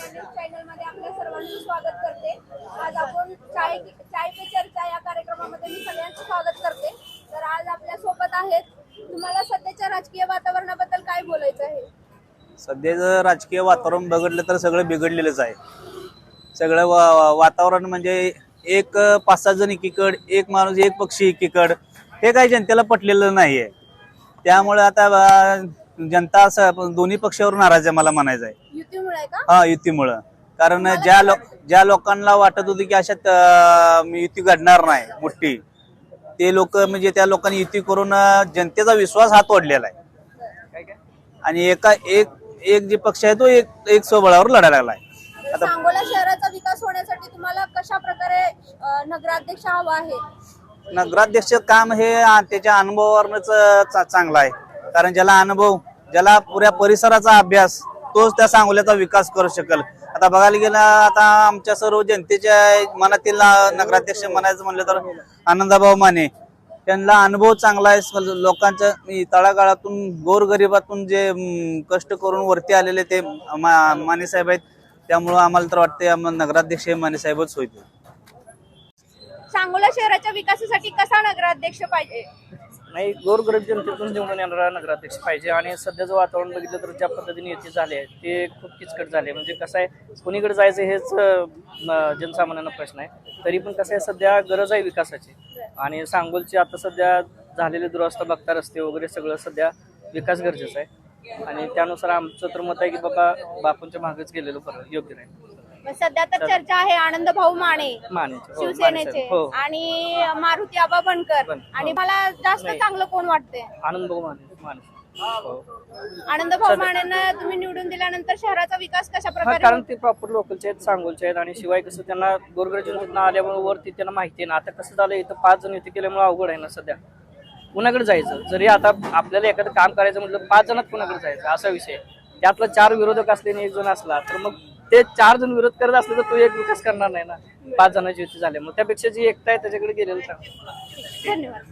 चॅनलमध्ये आपल्या सर्वांचं स्वागत करते. आज आपण चाय चाय पे चर्चा या कार्यक्रमामध्ये मी सगळ्यांचं स्वागत करते. तर आज आपल्यासोबत आहेत. तुम्हाला सध्याच्या राजकीय वातावरणाबद्दल काय बोलायचं आहे? सध्याचं राजकीय वातावरण बघितलं तर सगळं बिघडलेलंच आहे. सगळं वा- वातावरण म्हणजे एक पाच सहा जण एकीकड एक माणूस एक पक्षी एकीकड हे काही जनतेला पटलेलं नाहीये. त्यामुळे आता जनता असं दोन्ही पक्षावर नाराज आहे मला म्हणायचं आहे. आहे का? हा युतीमुळं. कारण ज्या लोक ज्या लोकांना वाटत होती की अशात युती घडणार नाही मोठी ते लोक म्हणजे त्या लोकांनी युती करून जनतेचा विश्वास हा तोडलेला आहे. आणि एका एक एक जे पक्ष आहे तो एक एक स्वबळावर लढायला लागलाय तर सांगोला शहराचा विकास होण्यासाठी तुम्हाला कशा प्रकारे नगराध्यक्ष हवा आहे? नगराध्यक्ष काम हे त्याच्या अनुभवावरच चांगलं आहे. कारण ज्याला अनुभव ज्याला पुऱ्या परिसराचा अभ्यास तोच त्या सांगोल्याचा विकास करू शकेल. आता बघायला गेलं आता आमच्या सर्व जनतेच्या मनातील नगराध्यक्ष म्हणायचं म्हणलं तर आनंदाभाऊ माने. त्यांना अनुभव चांगला आहे लोकांच्या तळागाळातून गोरगरिबातून जे कष्ट करून वरती आलेले ते माने साहेब आहेत. त्यामुळं आम्हाला तर वाटते नगराध्यक्ष हे माने साहेबच होईल. सांगोला शहराच्या विकासासाठी कसा नगराध्यक्ष पाहिजे? नाही गोरगरीब जनतेतून निवडून येणारा नगराध्यक्ष पाहिजे. आणि सध्याचं वातावरण बघितलं तर ज्या पद्धतीने येथे झाले आहे ते खूप किचकट झाले. म्हणजे कसं आहे कुणीकडे जायचं हेच जनसामान्यांना प्रश्न आहे. तरी पण कसं आहे सध्या गरज आहे विकासाची. आणि सांगोलची आता सध्या झालेली दुरवस्था बघता रस्ते वगैरे सगळं सध्या विकास गरजेचा आहे. आणि त्यानुसार आमचं तर मत आहे की बाबा बापूंच्या मागेच गेलेलं बरं योग्य नाही. मग सध्या तर चर्चा आहे आनंद भाऊ माने हो, शिवसेनेचे माने. हो. आणि मारुती आबा बनकर. बन- आणि मला जास्त नाही. चांगलं कोण वाटते आनंद भाऊ माने माने हो. आनंद भाऊ मानेंना तुम्ही निवडून दिल्यानंतर शहराचा विकास कशा हा प्रकारे कारण ते प्रॉपर लोकलचे आहेत सांगोलचे आहेत आणि शिवाय कसं त्यांना गोरगरजून आल्यामुळे वरती त्यांना माहिती आहे ना. आता कसं झालं इथं पाच जण इथे केल्यामुळे अवघड आहे ना सध्या. कुणाकडे जायचं? जरी आता आपल्याला एखादं काम करायचं म्हटलं पाच जणात कुणाकडे जायचं? असा विषय आहे. त्यातला चार विरोधक असले आणि एक जण असला तर मग ते चार जण विरोध करत असले तर तो एक विकास करणार नाही ना. पाच जणांची युती मग त्यापेक्षा जी एकता आहे त्याच्याकडे गेलेलं चांगलं. धन्यवाद.